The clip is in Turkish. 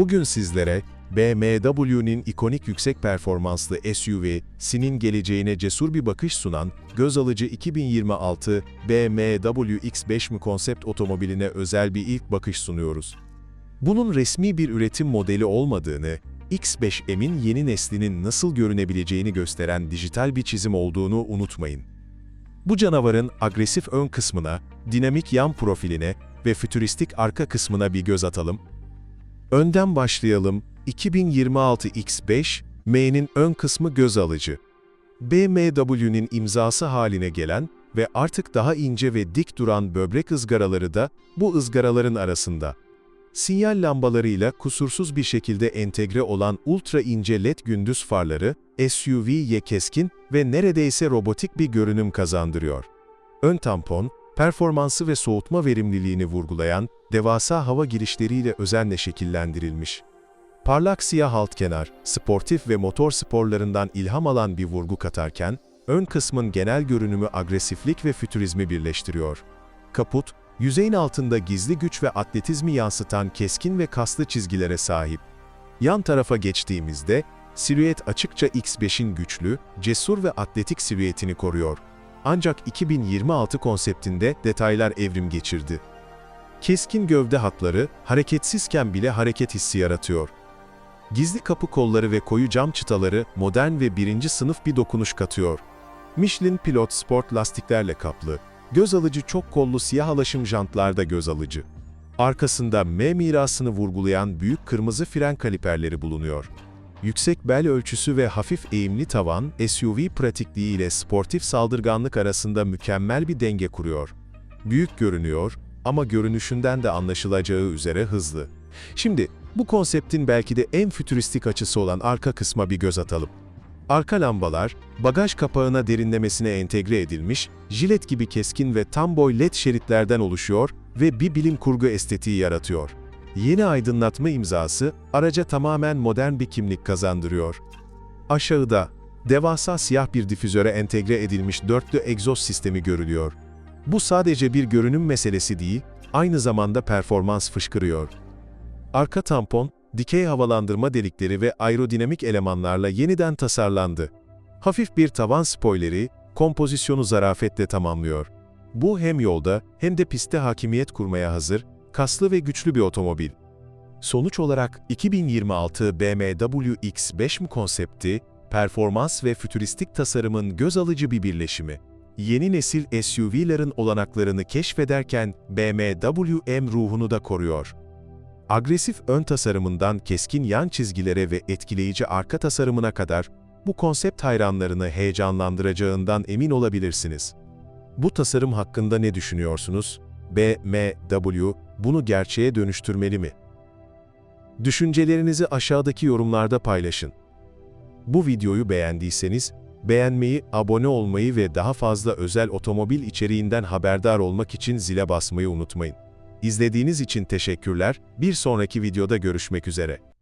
Bugün sizlere BMW'nin ikonik yüksek performanslı SUV, geleceğine cesur bir bakış sunan, göz alıcı 2026 BMW X5 mi konsept otomobiline özel bir ilk bakış sunuyoruz. Bunun resmi bir üretim modeli olmadığını, X5M'in yeni neslinin nasıl görünebileceğini gösteren dijital bir çizim olduğunu unutmayın. Bu canavarın agresif ön kısmına, dinamik yan profiline ve fütüristik arka kısmına bir göz atalım. Önden başlayalım. 2026 X5, M'nin ön kısmı göz alıcı. BMW'nin imzası haline gelen ve artık daha ince ve dik duran böbrek ızgaraları da bu ızgaraların arasında. Sinyal lambalarıyla kusursuz bir şekilde entegre olan ultra ince led gündüz farları, SUV'ye keskin ve neredeyse robotik bir görünüm kazandırıyor. Ön tampon, performansı ve soğutma verimliliğini vurgulayan devasa hava girişleriyle özenle şekillendirilmiş. Parlak siyah alt kenar, sportif ve motor sporlarından ilham alan bir vurgu katarken, ön kısmın genel görünümü agresiflik ve fütürizmi birleştiriyor. Kaput, yüzeyin altında gizli güç ve atletizmi yansıtan keskin ve kaslı çizgilere sahip. Yan tarafa geçtiğimizde, silüet açıkça X5'in güçlü, cesur ve atletik silüetini koruyor. Ancak 2026 konseptinde detaylar evrim geçirdi. Keskin gövde hatları, hareketsizken bile hareket hissi yaratıyor. Gizli kapı kolları ve koyu cam çıtaları modern ve birinci sınıf bir dokunuş katıyor. Michelin Pilot Sport lastiklerle kaplı, göz alıcı çok kollu siyah alaşım jantlarda göz alıcı. Arkasında M mirasını vurgulayan büyük kırmızı fren kaliperleri bulunuyor. Yüksek bel ölçüsü ve hafif eğimli tavan, SUV pratikliği ile sportif saldırganlık arasında mükemmel bir denge kuruyor. Büyük görünüyor ama görünüşünden de anlaşılacağı üzere hızlı. Şimdi, bu konseptin belki de en fütüristik açısı olan arka kısma bir göz atalım. Arka lambalar, bagaj kapağına derinlemesine entegre edilmiş, jilet gibi keskin ve tam boy led şeritlerden oluşuyor ve bir bilim kurgu estetiği yaratıyor. Yeni aydınlatma imzası, araca tamamen modern bir kimlik kazandırıyor. Aşağıda, devasa siyah bir difüzöre entegre edilmiş dörtlü egzoz sistemi görülüyor. Bu sadece bir görünüm meselesi değil, aynı zamanda performans fışkırıyor. Arka tampon, dikey havalandırma delikleri ve aerodinamik elemanlarla yeniden tasarlandı. Hafif bir tavan spoileri, kompozisyonu zarafetle tamamlıyor. Bu hem yolda hem de pistte hakimiyet kurmaya hazır, kaslı ve güçlü bir otomobil. Sonuç olarak 2026 BMW X5 konsepti, performans ve fütüristik tasarımın göz alıcı bir birleşimi. Yeni nesil SUV'lerin olanaklarını keşfederken BMW M ruhunu da koruyor. Agresif ön tasarımından keskin yan çizgilere ve etkileyici arka tasarımına kadar bu konsept hayranlarını heyecanlandıracağından emin olabilirsiniz. Bu tasarım hakkında ne düşünüyorsunuz? BMW bunu gerçeğe dönüştürmeli mi? Düşüncelerinizi aşağıdaki yorumlarda paylaşın. Bu videoyu beğendiyseniz, beğenmeyi, abone olmayı ve daha fazla özel otomobil içeriğinden haberdar olmak için zile basmayı unutmayın. İzlediğiniz için teşekkürler, bir sonraki videoda görüşmek üzere.